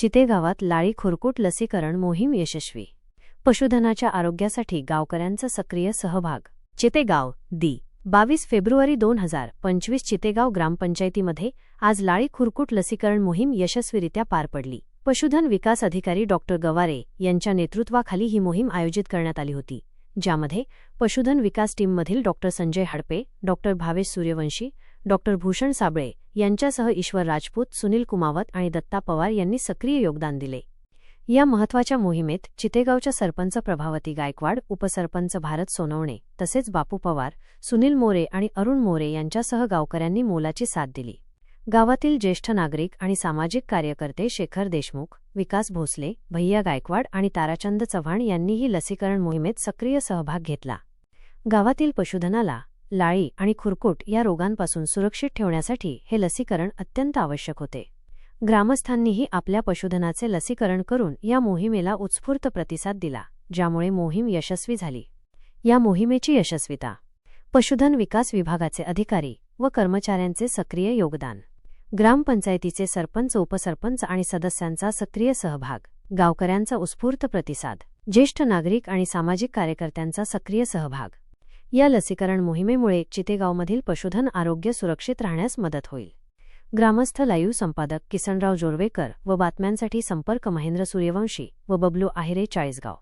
चितेगावात लाळी खुरकूट लसीकरण मोहीम यशस्वी. पशुधनाच्या आरोग्यासाठी गावकऱ्यांचा सक्रिय सहभाग. चितेगाव दी बावीस फेब्रुवारी दोन हजार पंचवीस चितेगाव ग्रामपंचायतीमध्ये आज लाळी खुरकूट लसीकरण मोहीम यशस्वीरित्या पार पडली. पशुधन विकास अधिकारी डॉक्टर गवारे यांच्या नेतृत्वाखाली ही मोहीम आयोजित करण्यात आली होती ज्यामध्ये पशुधन विकास टीममधील doctor Sanjay Hadpe doctor Bhavesh Suryavanshi doctor Bhushan Sable यांच्यासह ईश्वर राजपूत सुनील कुमावत आणि दत्ता पवार यांनी सक्रिय योगदान दिले. या महत्त्वाच्या मोहिमेत चितेगावच्या सरपंच प्रभावती गायकवाड उपसरपंच भारत सोनवणे तसेच बापू पवार सुनील मोरे आणि अरुण मोरे यांच्यासह गावकऱ्यांनी मोलाची साथ दिली. गावातील ज्येष्ठ नागरिक आणि सामाजिक कार्यकर्ते शेखर देशमुख विकास भोसले भैया गायकवाड आणि ताराचंद चव्हाण यांनीही लसीकरण मोहिमेत सक्रिय सहभाग घेतला. गावातील पशुधनाला लाळी आणि खुरकूट या रोगांपासून सुरक्षित ठेवण्यासाठी हे लसीकरण अत्यंत आवश्यक होते. ग्रामस्थांनीही आपल्या पशुधनाचे लसीकरण करून या मोहिमेला उत्स्फूर्त प्रतिसाद दिला ज्यामुळे मोहीम यशस्वी झाली. या मोहिमेची यशस्विता पशुधन विकास विभागाचे अधिकारी व कर्मचाऱ्यांचे सक्रिय योगदान ग्रामपंचायतीचे सरपंच उपसरपंच आणि सदस्यांचा सक्रिय सहभाग गावकऱ्यांचा उत्स्फूर्त प्रतिसाद ज्येष्ठ नागरिक आणि सामाजिक कार्यकर्त्यांचा सक्रिय सहभाग. या लसीकरण मोहिमेमुळे चितेगावमधील पशुधन आरोग्य सुरक्षित राहण्यास मदत होईल. ग्रामस्थ लाईव्ह संपादक किसनराव जोरवेकर व बातम्यांसाठी संपर्क महेंद्र सूर्यवंशी व बबलू आहिरे चाळीसगाव.